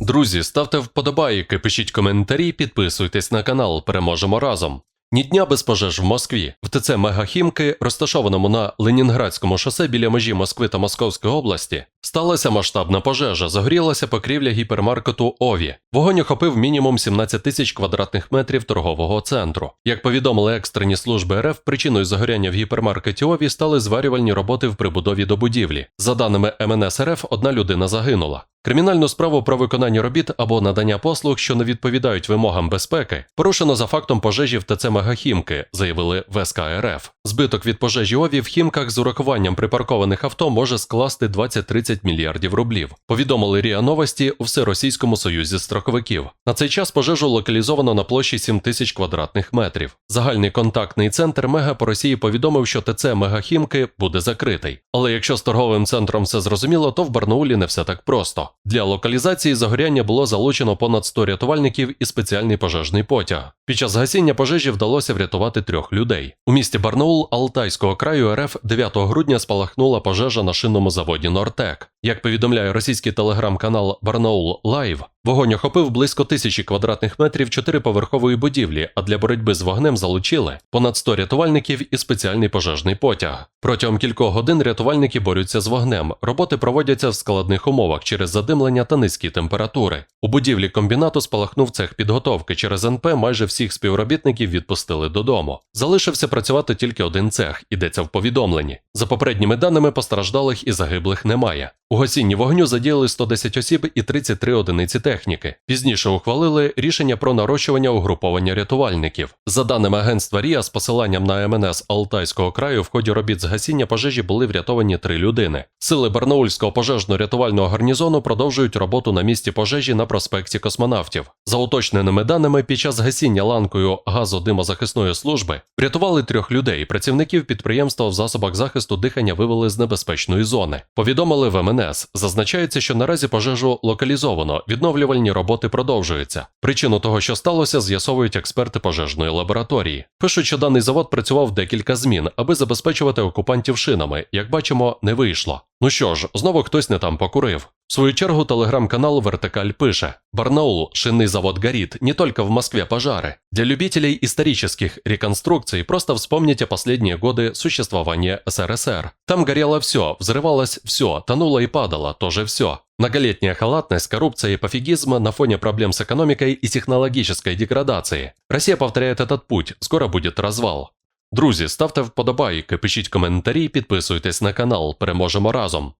Друзі, ставте вподобайки, пишіть коментарі, підписуйтесь на канал. Переможемо разом. Ні дня без пожеж в Москві. В ТЦ Мегахімки, розташованому на Ленінградському шосе біля межі Москви та Московської області, сталася масштабна пожежа. Загорілася покрівля гіпермаркету Ові. Вогонь охопив мінімум 17 тисяч квадратних метрів торгового центру. Як повідомили екстрені служби РФ, причиною загоряння в гіпермаркеті Ові стали зварювальні роботи в прибудові до будівлі. За даними МНС РФ, одна людина загинула. Кримінальну справу про виконання робіт або надання послуг, що не відповідають вимогам безпеки, порушено за фактом пожежі в ТЦ Мегахімки, заявили в СК РФ. Збиток від пожежі ОВІ в хімках з урахуванням припаркованих авто може скласти 20-30 мільярдів рублів. Повідомили РІА Новості у Всеросійському союзі строковиків. На цей час пожежу локалізовано на площі 7 тисяч квадратних метрів. Загальний контактний центр Мега по Росії повідомив, що ТЦ Мегахімки буде закритий. Але якщо з торговим центром все зрозуміло, то в Барнаулі не все так просто. Для локалізації загоряння було залучено понад 100 рятувальників і спеціальний пожежний потяг. Під час гасіння пожежі вдалося врятувати трьох людей. У місті Барнаул Алтайського краю РФ 9 грудня спалахнула пожежа на шинному заводі Нортек. Як повідомляє російський телеграм-канал Барнаул Лайв, вогонь охопив близько тисячі квадратних метрів чотириповерхової будівлі, а для боротьби з вогнем залучили понад 100 рятувальників і спеціальний пожежний потяг. Протягом кількох годин рятувальники борються з вогнем. Роботи проводяться в складних умовах через задимлення та низькі температури. У будівлі комбінату спалахнув цех підготовки. Через НП майже всіх співробітників відпустили додому. Залишився працювати тільки один цех, ідеться в повідомленні. За попередніми даними постраждалих і загиблих немає. У гасінні вогню задіяли 110 осіб і 33 одиниці техніки. Пізніше ухвалили рішення про нарощування угруповання рятувальників. За даними агентства РІА, з посиланням на МНС Алтайського краю, в ході робіт з гасіння пожежі були врятовані три людини. Сили Барнаульського пожежно-рятувального гарнізону продовжують роботу на місці пожежі на проспекті космонавтів. За уточненими даними, під час гасіння ланкою газодимозахисної служби врятували трьох людей. Працівників підприємства в засобах захисту дихання вивели з небезпечної зони. Повідомили в МНС. Зазначається, що наразі пожежу локалізовано. Відновлювальні роботи продовжуються. Причину того, що сталося, з'ясовують експерти пожежної лабораторії. Пишуть, що даний завод працював декілька змін, аби забезпечувати окупантів шинами. Як бачимо, не вийшло. Ну що ж, знову хтось не там покурив. В свою чергу телеграм-канал Вертикаль пише «Барнаул, шинный завод горит, не только в Москве пожары. Для любителей исторических реконструкций просто вспомните последние годы существования СРСР. Там горело все, взрывалось все, тонуло и падало, тоже все. Многолетняя халатность, коррупция и пофигизм на фоне проблем с экономикой и технологической деградации. Россия повторяет этот путь, скоро будет развал. Друзі, ставте вподобайки, пишіть коментарі, підписуйтесь на канал. Переможемо разом.